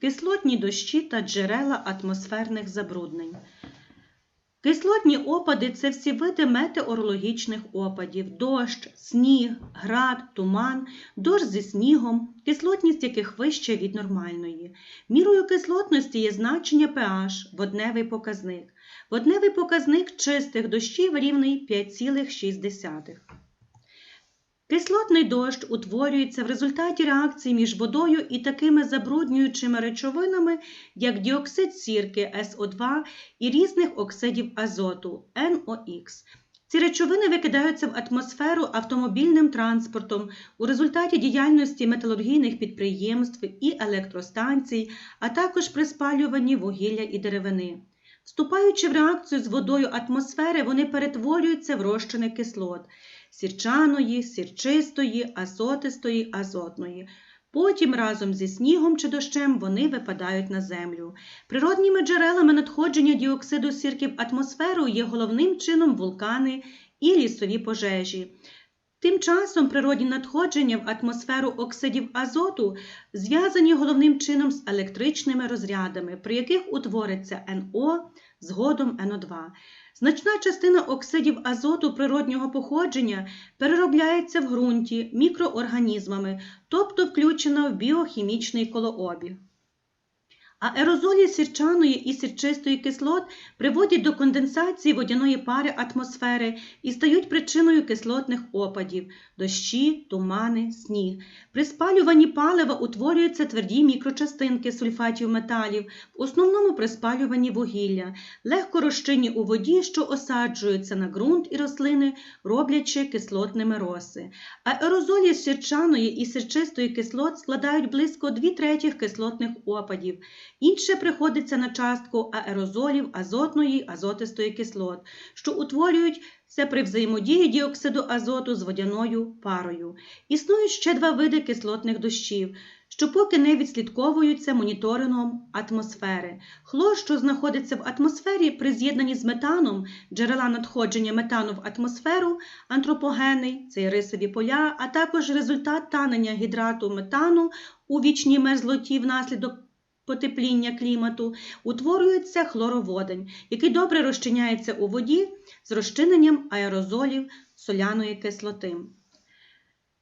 кислотні дощі та джерела атмосферних забруднень. Кислотні опади це всі види метеорологічних опадів: дощ, сніг, град, туман, дощ зі снігом, кислотність яких вища від нормальної. Мірою кислотності є значення pH, водневий показник. Водневий показник чистих дощів рівний 5,6. Кислотний дощ утворюється в результаті реакції між водою і такими забруднюючими речовинами, як діоксид сірки СО2 і різних оксидів азоту NOx. Ці речовини викидаються в атмосферу автомобільним транспортом у результаті діяльності металургійних підприємств і електростанцій, а також при спалюванні вугілля і деревини. Вступаючи в реакцію з водою атмосфери, вони перетворюються в розчини кислот сірчаної, сірчистої, азотистої, азотної. Потім разом зі снігом чи дощем вони випадають на землю. Природніми джерелами надходження діоксиду сірки в атмосферу є головним чином вулкани і лісові пожежі. Тим часом природні надходження в атмосферу оксидів азоту зв'язані головним чином з електричними розрядами, при яких утвориться НО, згодом НО2. Значна частина оксидів азоту природнього походження переробляється в ґрунті мікроорганізмами, тобто включена в біохімічний колообіг. А аерозолі сірчаної і сірчистої кислот приводять до конденсації водяної пари атмосфери і стають причиною кислотних опадів дощі, тумани, сніг. При спалюванні палива утворюються тверді мікрочастинки сульфатів металів, в основному при спалюванні вугілля, легко розчинні у воді, що осаджуються на ґрунт і рослини, роблячи кислотними роси. А аерозолі сірчаної і сірчистої кислот складають близько 2 третіх кислотних опадів. Інше приходиться на частку аерозолів азотної, азотистої кислот, що утворюються при взаємодії діоксиду азоту з водяною парою. Існують ще два види кислотних дощів, що поки не відслідковуються моніторингом атмосфери. Хлор, що знаходиться в атмосфері при з'єднанні з метаном, джерела надходження метану в атмосферу, антропогенний, це рисові поля, а також результат танення гідрату метану у вічній мерзлоті внаслідок потепління клімату, утворюється хлороводень, який добре розчиняється у воді з розчиненням аерозолів соляної кислоти.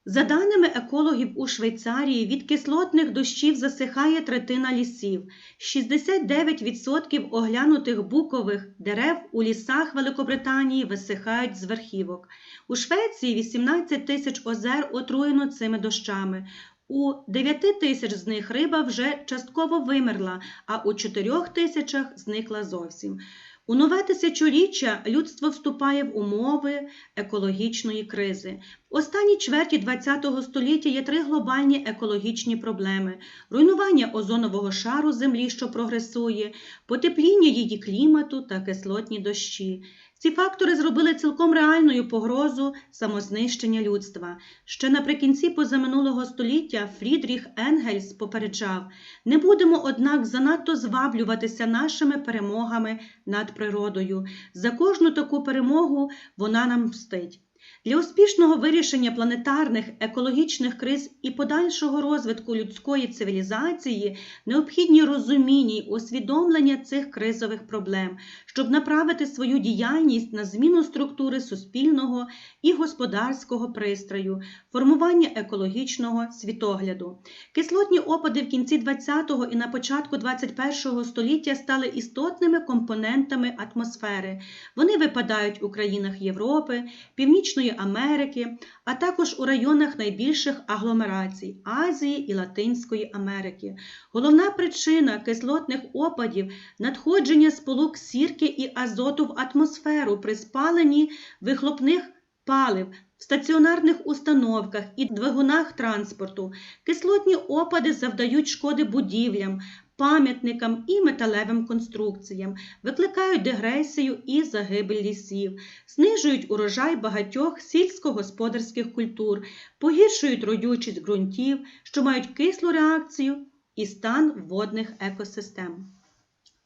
За даними екологів у Швейцарії, від кислотних дощів засихає третина лісів. 69% оглянутих букових дерев у лісах Великобританії висихають з верхівок. У Швеції 18 тисяч озер отруєно цими дощами. У 9 тисяч з них риба вже частково вимерла, а у 4 тисячах зникла зовсім. У нове тисячоріччя людство вступає в умови екологічної кризи. В останній чверті ХХ століття є три глобальні екологічні проблеми: руйнування озонового шару Землі, що прогресує, потепління її клімату та кислотні дощі. Ці фактори зробили цілком реальною погрозу самознищення людства. Ще наприкінці позаминулого століття Фрідріх Енгельс попереджав: не будемо, однак, занадто зваблюватися нашими перемогами над природою. За кожну таку перемогу вона нам мстить. Для успішного вирішення планетарних екологічних криз і подальшого розвитку людської цивілізації необхідні розуміння й усвідомлення цих кризових проблем, щоб направити свою діяльність на зміну структури суспільного і господарського пристрою, формування екологічного світогляду. Кислотні опади в кінці ХХ і на початку ХХІ століття стали істотними компонентами атмосфери. Вони випадають у країнах Європи, Північної Америки, а також у районах найбільших агломерацій Азії і Латинської Америки. Головна причина кислотних опадів надходження сполук сірки і азоту в атмосферу при спаленні вихлопних палив. В стаціонарних установках і двигунах транспорту кислотні опади завдають шкоди будівлям, пам'ятникам і металевим конструкціям, викликають дегресію і загибель лісів, знижують урожай багатьох сільськогосподарських культур, погіршують родючість ґрунтів, що мають кислу реакцію і стан водних екосистем.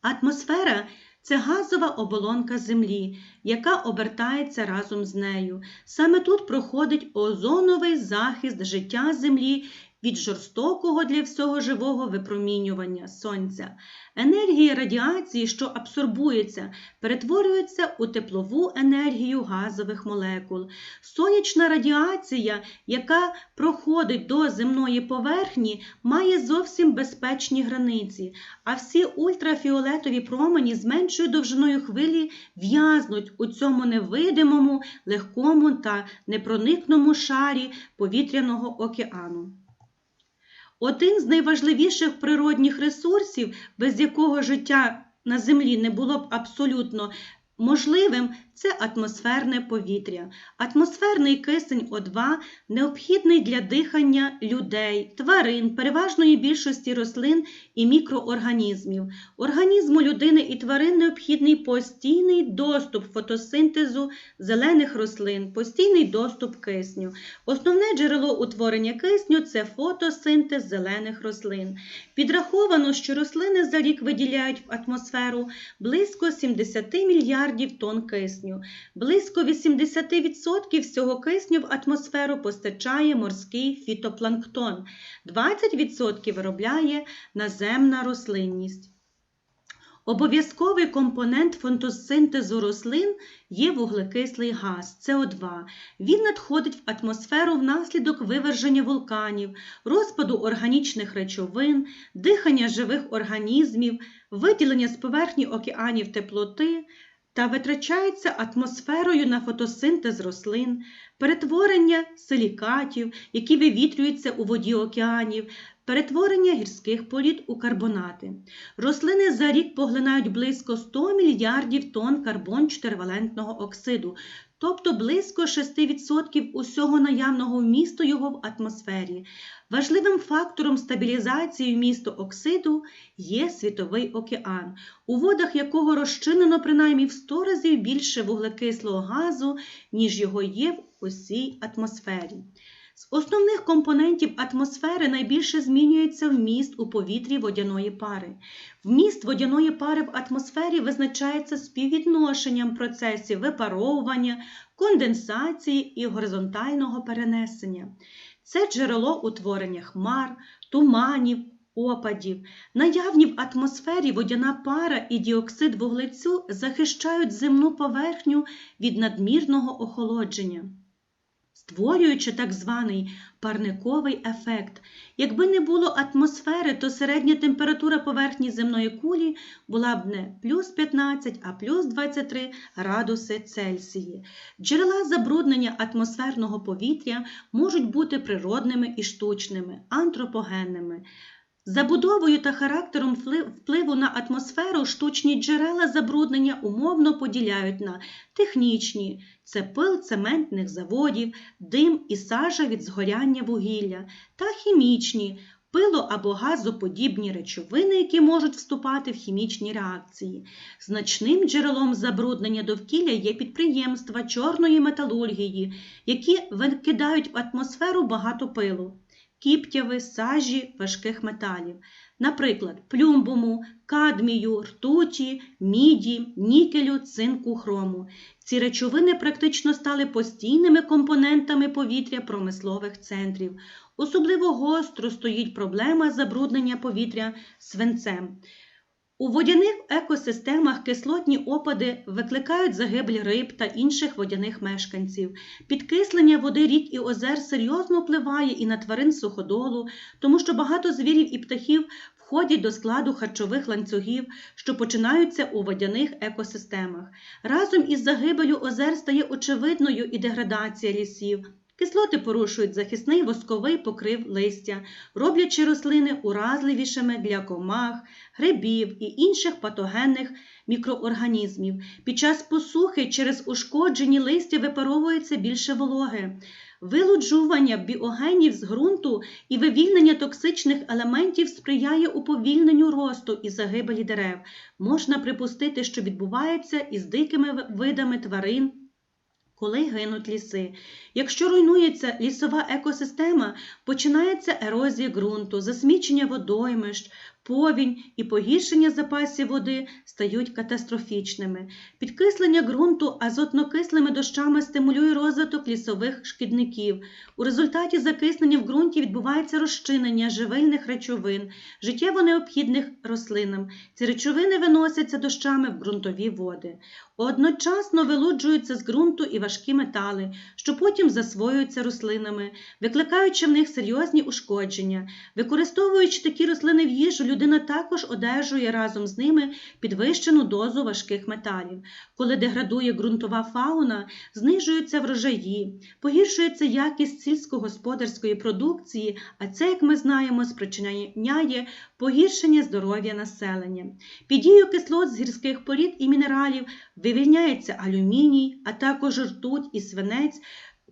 Атмосфера це газова оболонка Землі, яка обертається разом з нею. Саме тут проходить озоновий захист життя Землі від жорстокого для всього живого випромінювання сонця. Енергія радіації, що абсорбується, перетворюється у теплову енергію газових молекул. Сонячна радіація, яка проходить до земної поверхні, має зовсім безпечні границі, а всі ультрафіолетові промені з меншою довжиною хвилі в'язнуть у цьому невидимому, легкому та непроникному шарі повітряного океану. Один з найважливіших природних ресурсів, без якого життя на Землі не було б абсолютно можливим, це атмосферне повітря. Атмосферний кисень О2 необхідний для дихання людей, тварин, переважної більшості рослин і мікроорганізмів. Організму людини і тварин необхідний постійний доступ фотосинтезу зелених рослин, постійний доступ кисню. Основне джерело утворення кисню це фотосинтез зелених рослин. Підраховано, що рослини за рік виділяють в атмосферу близько 70 мільярдів тонн кисню. Близько 80% всього кисню в атмосферу постачає морський фітопланктон, 20% виробляє наземна рослинність. Обов'язковий компонент фотосинтезу рослин є вуглекислий газ СО2. Він надходить в атмосферу внаслідок виверження вулканів, розпаду органічних речовин, дихання живих організмів, виділення з поверхні океанів теплоти та витрачається атмосферою на фотосинтез рослин, перетворення силікатів, які вивітрюються у воді океанів, перетворення гірських порід у карбонати. Рослини за рік поглинають близько 100 мільярдів тонн карбон-4-валентного оксиду, тобто близько 6% усього наявного вмісту його в атмосфері. Важливим фактором стабілізації вмісту оксиду є світовий океан, у водах якого розчинено принаймні в 100 разів більше вуглекислого газу, ніж його є в усій атмосфері. З основних компонентів атмосфери найбільше змінюється вміст у повітрі водяної пари. Вміст водяної пари в атмосфері визначається співвідношенням процесів випаровування, конденсації і горизонтального перенесення. Це джерело утворення хмар, туманів, опадів. Наявні в атмосфері водяна пара і діоксид вуглецю захищають земну поверхню від надмірного охолодження створюючи так званий парниковий ефект. Якби не було атмосфери, то середня температура поверхні земної кулі була б не плюс 15, а плюс 23 градуси Цельсії. Джерела забруднення атмосферного повітря можуть бути природними і штучними, антропогенними. Забудовою та характером впливу на атмосферу штучні джерела забруднення умовно поділяють на технічні це пил цементних заводів, дим і сажа від згоряння вугілля, та хімічні пило або газоподібні речовини, які можуть вступати в хімічні реакції. Значним джерелом забруднення довкілля є підприємства чорної металургії, які викидають в атмосферу багато пилу кіптяви, сажі важких металів, наприклад, плюмбуму, кадмію, ртуті, міді, нікелю, цинку, хрому. Ці речовини практично стали постійними компонентами повітря промислових центрів. Особливо гостро стоїть проблема забруднення повітря свинцем. У водяних екосистемах кислотні опади викликають загибель риб та інших водяних мешканців. Підкислення води рік і озер серйозно впливає і на тварин суходолу, тому що багато звірів і птахів входять до складу харчових ланцюгів, що починаються у водяних екосистемах. Разом із загибелю озер стає очевидною і деградація лісів. Кислоти порушують захисний восковий покрив листя, роблячи рослини уразливішими для комах, грибів і інших патогенних мікроорганізмів. Під час посухи через ушкоджені листя випаровується більше вологи. Вилуджування біогенів з ґрунту і вивільнення токсичних елементів сприяє уповільненню росту і загибелі дерев. Можна припустити, що відбувається із дикими видами тварин коли гинуть ліси. Якщо руйнується лісова екосистема, починається ерозія ґрунту, засмічення водоймищ, повінь і погіршення запасів води стають катастрофічними. Підкислення ґрунту азотно-кислими дощами стимулює розвиток лісових шкідників. У результаті закиснення в ґрунті відбувається розчинення живильних речовин, життєво необхідних рослинам. Ці речовини виносяться дощами в ґрунтові води. Одночасно вилуджуються з ґрунту і важкі метали, що потім засвоюються рослинами, викликаючи в них серйозні ушкодження. Використовуючи такі рослини в їжу, людина також одержує разом з ними підвищену дозу важких металів. Коли деградує ґрунтова фауна, знижуються врожаї, погіршується якість сільськогосподарської продукції, а це, як ми знаємо, спричиняє погіршення здоров'я населення. Під дією кислот з гірських порід і мінералів вивільняється алюміній, а також ртуть і свинець,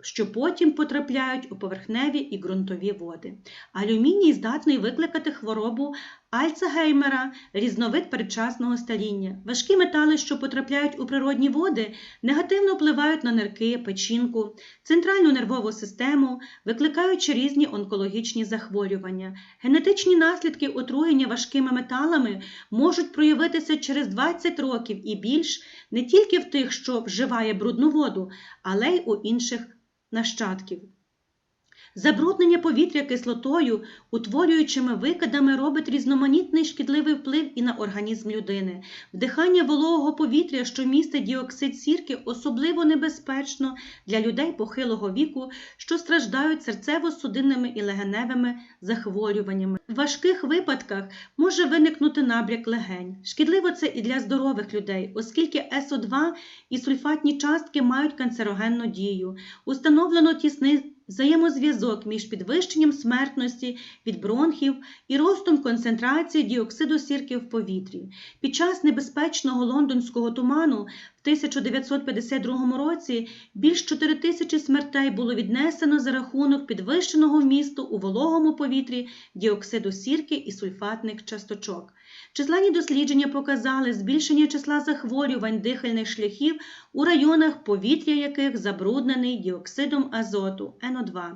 що потім потрапляють у поверхневі і ґрунтові води. Алюміній здатний викликати хворобу Альцгеймера, різновид передчасного старіння. Важкі метали, що потрапляють у природні води, негативно впливають на нирки, печінку, центральну нервову систему, викликаючи різні онкологічні захворювання. Генетичні наслідки отруєння важкими металами можуть проявитися через 20 років і більш не тільки в тих, що вживає брудну воду, але й у інших нащадків. Забруднення повітря кислотою, утворюючими викидами, робить різноманітний шкідливий вплив і на організм людини. Вдихання вологого повітря, що містить діоксид сірки, особливо небезпечно для людей похилого віку, що страждають серцево-судинними і легеневими захворюваннями. В важких випадках може виникнути набряк легень. Шкідливо це і для здорових людей, оскільки СО2 і сульфатні частки мають канцерогенну дію. Установлено тісний взаємозв'язок між підвищенням смертності від бронхів і ростом концентрації діоксиду сірки в повітрі. Під час небезпечного лондонського туману в 1952 році більш 4 тисячі смертей було віднесено за рахунок підвищеного вмісту у вологому повітрі діоксиду сірки і сульфатних часточок. Численні дослідження показали збільшення числа захворювань дихальних шляхів у районах, повітря яких забруднений діоксидом азоту НО2.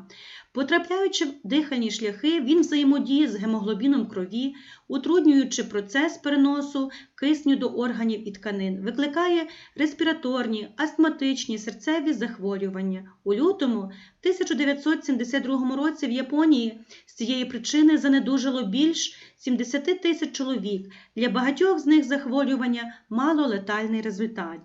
Потрапляючи в дихальні шляхи, він взаємодіє з гемоглобіном крові, утруднюючи процес переносу кисню до органів і тканин, викликає респіраторні, астматичні, серцеві захворювання. У лютому 1972 році в Японії з цієї причини занедужило більш 70 тисяч чоловік. Для багатьох з них захворювання мало летальний результат.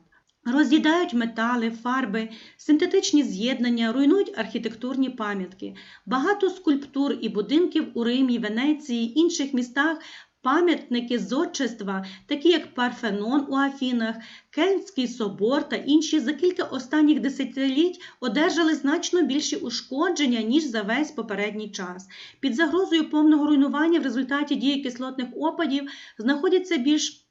Роз'їдають метали, фарби, синтетичні з'єднання, руйнують архітектурні пам'ятки. Багато скульптур і будинків у Римі, Венеції, інших містах пам'ятники зодчества, такі як Парфенон у Афінах, Кельнський собор та інші за кілька останніх десятиліть одержали значно більші ушкодження, ніж за весь попередній час. Під загрозою повного руйнування в результаті дії кислотних опадів знаходяться більш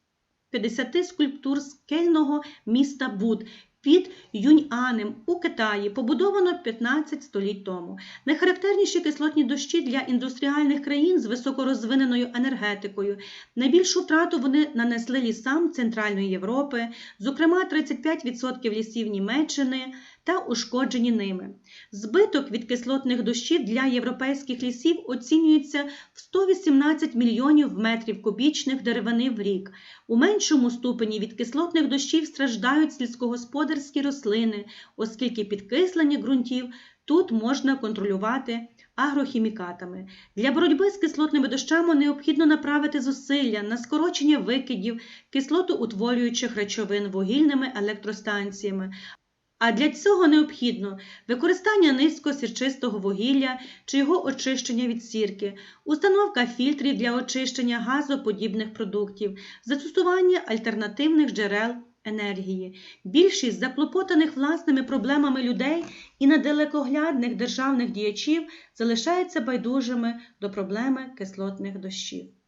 50 скульптур скельного міста Буд під Юньанем у Китаї, побудовано 15 століть тому. Найхарактерніші кислотні дощі для індустріальних країн з високорозвиненою енергетикою. Найбільшу втрату вони нанесли лісам Центральної Європи, зокрема 35% лісів Німеччини та ушкоджені ними. Збиток від кислотних дощів для європейських лісів оцінюється в 118 мільйонів метрів кубічних деревини в рік. У меншому ступені від кислотних дощів страждають сільськогосподарські рослини, оскільки підкислення ґрунтів тут можна контролювати агрохімікатами. Для боротьби з кислотними дощами необхідно направити зусилля на скорочення викидів кислотоутворюючих речовин вугільними електростанціями. А для цього необхідно використання низькосірчистого вугілля чи його очищення від сірки, установка фільтрів для очищення газоподібних продуктів, застосування альтернативних джерел енергії. Більшість заклопотаних власними проблемами людей і недалекоглядних державних діячів залишаються байдужими до проблеми кислотних дощів.